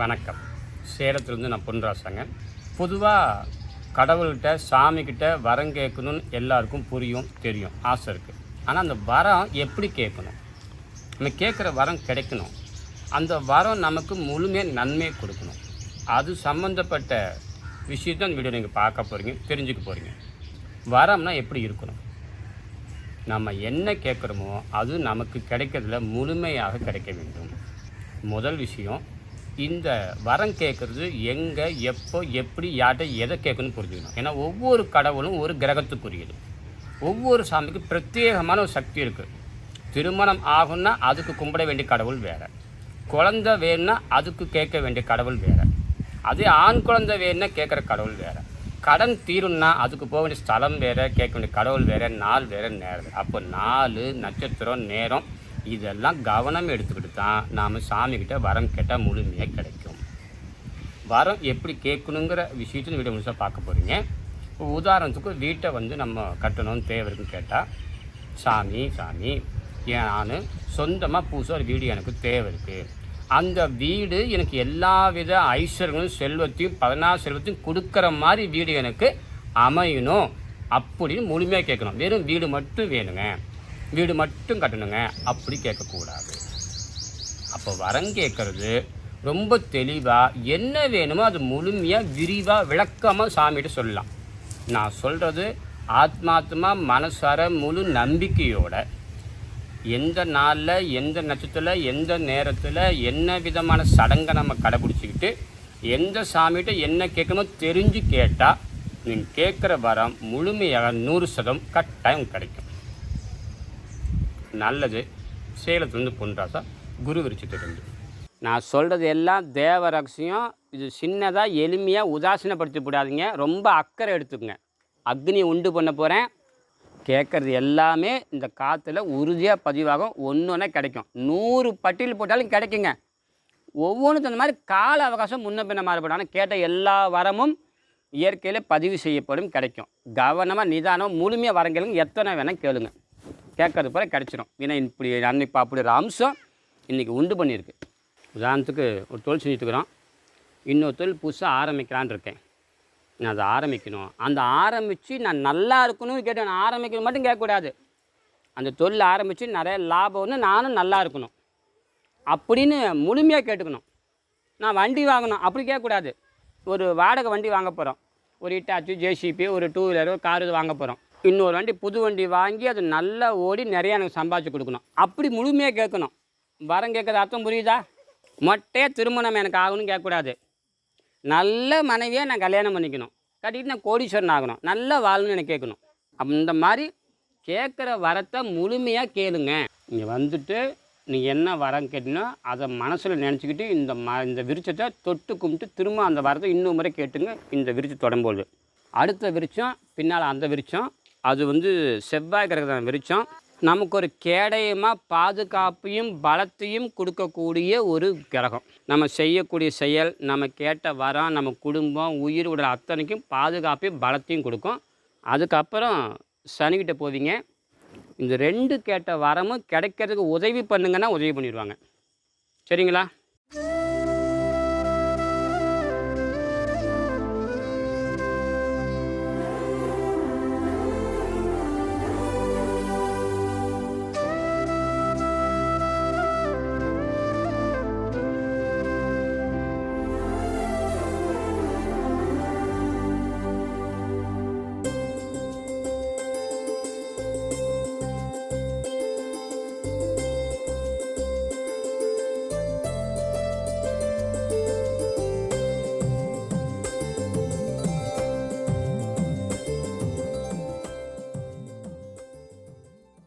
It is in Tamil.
வணக்கம். சேலத்துலேருந்து நான் பொன்ராசாங்க. பொதுவாக கடவுள்கிட்ட சாமிக்கிட்ட வரம் கேட்கணும்னு எல்லாருக்கும் புரியும் தெரியும் ஆசை இருக்குது ஆனால் அந்த வரம் எப்படி கேட்கணும்? நம்ம கேட்குற வரம் கிடைக்கணும். அந்த வரம் நமக்கு முழுமையாக நன்மையை கொடுக்கணும். அது சம்மந்தப்பட்ட விஷயத்த அந்த வீடியோ நீங்கள் பார்க்க போகிறீங்க தெரிஞ்சுக்க போகிறீங்க வரம்னா எப்படி இருக்கணும்? நம்ம என்ன கேட்குறோமோ அது நமக்கு கிடைக்கிறதுல முழுமையாக கிடைக்க வேண்டும். முதல் விஷயம் இந்த வரம் கேட்குறது எங்கே எப்போ எப்படி யார்கிட்ட எதை கேட்கணும்னு புரிஞ்சுக்கணும். ஏன்னா ஒவ்வொரு கடவுளும் ஒரு கிரகத்துக்குரியது. ஒவ்வொரு சாமிக்கும் பிரத்யேகமான ஒரு சக்தி இருக்குது திருமணம் ஆகும்னா அதுக்கு கும்பிட வேண்டிய கடவுள் வேறு. குழந்தை வேணும்னா அதுக்கு கேட்க வேண்டிய கடவுள் வேறு. அதே ஆண் குழந்தை வேணும்னா கேட்குற கடவுள் வேறு. கடன் தீரும்னா அதுக்கு போக வேண்டிய ஸ்தலம் வேறு கேட்க வேண்டிய கடவுள் வேறு நாள் வேறு நேரம் அப்போ நாலு நட்சத்திரம் நேரம் இதெல்லாம் கவனம் எடுத்துக்கிட்டு தான் நாம் சாமிக்கிட்ட வரம் கேட்டால் முழுமையாக கிடைக்கும். வரம் எப்படி கேட்கணுங்கிற விஷயத்தையும் வீடியோ முழுசாக பார்க்க போகிறீங்க இப்போ உதாரணத்துக்கு வீட்டை வந்து நம்ம கட்டணும்னு தேவை இருக்குன்னு கேட்டால் சாமி சாமி நான் சொந்தமாக புதுசாக ஒரு வீடு எனக்கு தேவை இருக்குது அந்த வீடு எனக்கு எல்லா வித ஐஸ்வர்யங்களும் செல்வத்தையும் பதினாறு செல்வத்தையும் கொடுக்குற மாதிரி வீடு எனக்கு அமையணும் அப்படின்னு முழுமையாக கேட்கணும். வெறும் வீடு மட்டும் வேணுங்க. வீடு மட்டும் கட்டணுங்க. அப்படி கேட்கக்கூடாது. அப்போ வரம் கேட்குறது ரொம்ப தெளிவாக என்ன வேணுமோ அது முழுமையாக விரிவாக விளக்கமாக சாமிகிட்ட சொல்லலாம். நான் சொல்கிறது ஆத்மாத்மா மனசார முழு நம்பிக்கையோட. எந்த நாளில் எந்த நட்சத்திரத்தில் எந்த நேரத்தில் என்ன விதமான சடங்கை நம்ம கடைபிடிச்சிக்கிட்டு எந்த சாமிகிட்ட என்ன கேட்கணுமோ தெரிஞ்சு கேட்டால் நீங்கள் கேட்குற வரம் முழுமையாக நூறு சதம் கட்டாயம் கிடைக்கும். நல்லது. சேலத்துலேருந்து பொன்ராசா குரு விருச்சிட்டிருந்து நான் சொல்கிறது எல்லாம் தேவ ரகசியம். இது சின்னதாக எளிமையாக உதாசீனப்படுத்தி விடாதீங்க ரொம்ப அக்கறை எடுத்துக்கங்க. அக்னி உண்டு பண்ண போகிறேன் கேட்குறது எல்லாமே இந்த காற்றுல உறுதியாக பதிவாகும். ஒன்று ஒன்றா கிடைக்கும். நூறு பட்டியல் போட்டாலும் கிடைக்குங்க. ஒவ்வொன்றும் அந்த மாதிரி கால அவகாசம் முன்ன பின்ன மாறுபடும். ஆனால் கேட்ட எல்லா வரமும் இயற்கையில் பதிவு செய்யப்படும் கிடைக்கும். கவனமாக நிதானம் முழுமையாக வரம் கேளுங்க எத்தனை வேணால் கேளுங்கள் கேட்கறது போல கிடைச்சிரும். ஏன்னா இப்படி அன்னைக்கு அப்படி ஒரு அம்சம் இன்றைக்கி உண்டு பண்ணியிருக்கு. உதாரணத்துக்கு ஒரு தொழில் செஞ்சுட்டுக்கிறோம் இன்னொரு தொழில் புதுசாக ஆரம்பிக்கலான்னு இருக்கேன். நான் அதை ஆரம்பிக்கணும். அந்த ஆரம்பித்து நான் நல்லா இருக்கணும்னு கேட்டு நான் ஆரம்பிக்கணும் மட்டும் கேட்கக்கூடாது. அந்த தொழில் ஆரம்பித்து நிறைய லாபம்னு நானும் நல்லா இருக்கணும். அப்படின்னு முழுமையாக கேட்டுக்கணும். நான் வண்டி வாங்கணும். அப்படி கேட்கக்கூடாது. ஒரு வாடகை வண்டி வாங்க போகிறோம் ஒரு இட்டாச்சு ஜேசிபி ஒரு டூ வீலரு கார் வாங்க போகிறோம் இன்னொரு வண்டி புது வண்டி வாங்கி அது நல்லா ஓடி நிறையா எனக்கு சம்பாதிச்சு கொடுக்கணும். அப்படி முழுமையாக கேட்கணும். வரம் கேட்குறது அர்த்தம் புரியுதா? மொட்டையாக திருமணம் எனக்கு ஆகணும்னு கேட்கக்கூடாது. நல்ல மனைவியாக நான் கல்யாணம் பண்ணிக்கணும். கட்டிட்டு நான் கோடீஸ்வரன் ஆகணும். நல்லா வாழணும்னு எனக்கு கேட்கணும். அந்த இந்த மாதிரி கேட்குற வரத்தை முழுமையாக கேளுங்க. இங்கே வந்துட்டு நீ என்ன வரம் கேட்டினோ அதை மனசில் நினச்சிக்கிட்டு இந்த ம இந்த விருச்சத்தை தொட்டு கும்பிட்டு திரும்ப அந்த வரத்தை இன்னொரு முறை கேட்டுங்க. இந்த விருட்சம் தொடரும்போது அடுத்த விருச்சம் பின்னால் அந்த விருச்சம் அது வந்து செவ்வாய் கிரகத்தான விரிச்சம். நமக்கு ஒரு கேடயமாக பாதுகாப்பையும் பலத்தையும் கொடுக்கக்கூடிய ஒரு கிரகம். நம்ம செய்யக்கூடிய செயல் நம்ம கேட்ட வரம் நம்ம குடும்பம் உயிர் உடல் அத்தனைக்கும் பாதுகாப்பையும் பலத்தையும் கொடுக்கும். அதுக்கப்புறம் சனிக்கிட்ட போவீங்க. இந்த ரெண்டு கேட்ட வரமும் கிடைக்கிறதுக்கு உதவி பண்ணுங்கன்னா உதவி பண்ணிடுவாங்க. சரிங்களா?